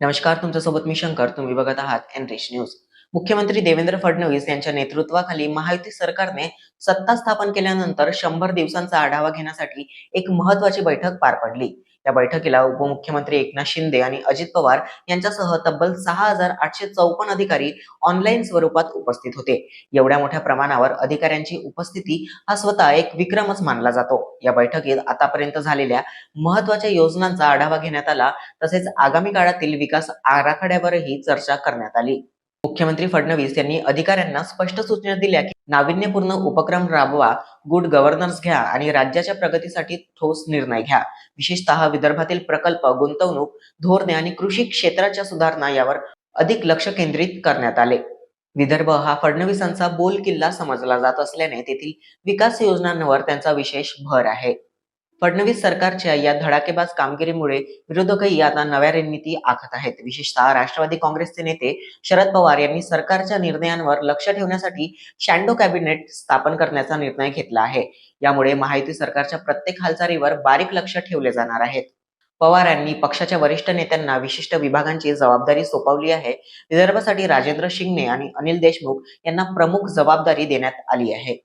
नमस्कार तुमच्यासोबत मी शंकर. तुम्ही बघत आहात एनरिश न्यूज मुख्यमंत्री देवेंद्र फडणवीस यांच्या नेतृत्वाखाली महायुती सरकारने सत्ता स्थापन केल्यानंतर शंभर दिवसांचा आढावा घेण्यासाठी एक महत्वाची बैठक पार पडली. या बैठकीला उपमुख्यमंत्री एकनाथ शिंदे आणि अजित पवार यांच्यासह तब्बल सहा हजार आठशे चौपन्न अधिकारी ऑनलाईन स्वरूपात उपस्थित होते. एवढ्या मोठ्या प्रमाणावर अधिकाऱ्यांची उपस्थिती हा स्वतः एक विक्रमच मानला जातो. या बैठकीत आतापर्यंत झालेल्या महत्त्वाच्या योजनांचा आढावा घेण्यात आला तसेच आगामी काळातील विकास आराखड्यावरही चर्चा करण्यात आली. मुख्यमंत्री फडणवीस यांनी अधिकाऱ्यांना स्पष्ट सूचना दिल्या की नाविन्यपूर्ण उपक्रम राबवा गुड गव्हर्नन्स घ्या आणि राज्याच्या प्रगतीसाठी ठोस निर्णय घ्या. विशेषतः विदर्भातील प्रकल्प गुंतवणूक धोरणे आणि कृषी क्षेत्राच्या सुधारणा यावर अधिक लक्ष केंद्रित करण्यात आले. विदर्भ हा फडणवीसांचा बोल किल्ला समजला जात असल्याने तेथील विकास योजनांवर त्यांचा विशेष भर आहे. फडणवीस सरकारच्या या धडाकेबाज कामगिरीमुळे विरोधकही आता नव्या रणनीती आखत आहेत. विशेषतः राष्ट्रवादी काँग्रेसचे नेते शरद पवार यांनी सरकारच्या निर्णयांवर लक्ष ठेवण्यासाठी शँडो कॅबिनेट स्थापन करण्याचा निर्णय घेतला आहे. यामुळे महायुती सरकारच्या प्रत्येक हालचालीवर बारीक लक्ष ठेवले जाणार आहेत. पवार यांनी पक्षाच्या वरिष्ठ नेत्यांना विशिष्ट विभागांची जबाबदारी सोपवली आहे. विदर्भासाठी राजेंद्र शिंगणे आणि अनिल देशमुख यांना प्रमुख जबाबदारी देण्यात आली आहे.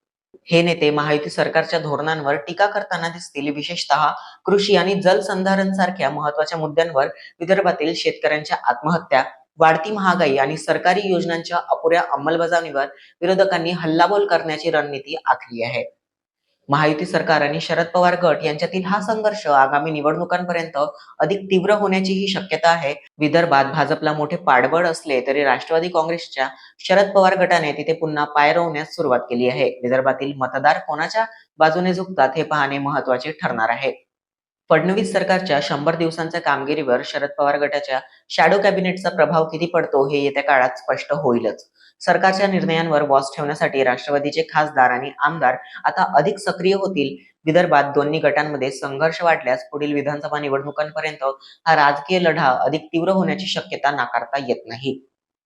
हे नेते महायुती सरकारच्या धोरणांवर टीका करताना दिसतील. विशेषतः कृषी आणि जलसंधारण सारख्या महत्त्वाच्या मुद्द्यांवर विदर्भातील शेतकऱ्यांच्या आत्महत्या वाढती महागाई आणि सरकारी योजनांच्या अपुऱ्या अंमलबजावणीवर विरोधकांनी हल्लाबोल करण्याची रणनीती आखली आहे. महायुती सरकार आणि शरद पवार गट यांच्यातील हा संघर्ष आगामी निवडणुकांपर्यंत अधिक तीव्र होण्याचीही शक्यता आहे. विदर्भात भाजपला मोठे पाठबळ असले तरी राष्ट्रवादी काँग्रेसच्या शरद पवार गटाने तिथे पुन्हा पाय रोवण्यास सुरुवात केली आहे. विदर्भातील मतदार कोणाच्या बाजूने झुकतात हे पाहणे महत्त्वाचे ठरणार आहे. फडणवीस सरकारच्या शंभर दिवसांच्या कामगिरीवर शरद पवार गटाच्या शॅडो कॅबिनेटचा प्रभाव किती पडतो हे येत्या काळात स्पष्ट होईलच. सरकारच्या निर्णयांवर वॉच ठेवण्यासाठी राष्ट्रवादीचे खासदार आणि आमदार आता अधिक सक्रिय होतील. विदर्भात दोन्ही गटांमध्ये संघर्ष वाढल्यास पुढील विधानसभा निवडणुकांपर्यंत हा राजकीय लढा अधिक तीव्र होण्याची शक्यता नाकारता येत नाही.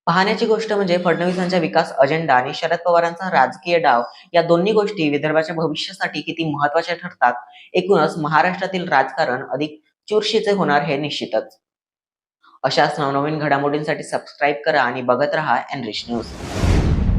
पाहण्याची गोष्ट म्हणजे फडणवीसांचा विकास अजेंडा आणि शरद पवारांचा राजकीय डाव या दोन्ही गोष्टी विदर्भाच्या भविष्यासाठी किती महत्त्वाच्या ठरतात एकूणच महाराष्ट्रातील राजकारण अधिक चुरशीचे होणार हे निश्चितच. अशाच नवनवीन घडामोडींसाठी सबस्क्राईब करा आणि बघत रहा एनरिच न्यूज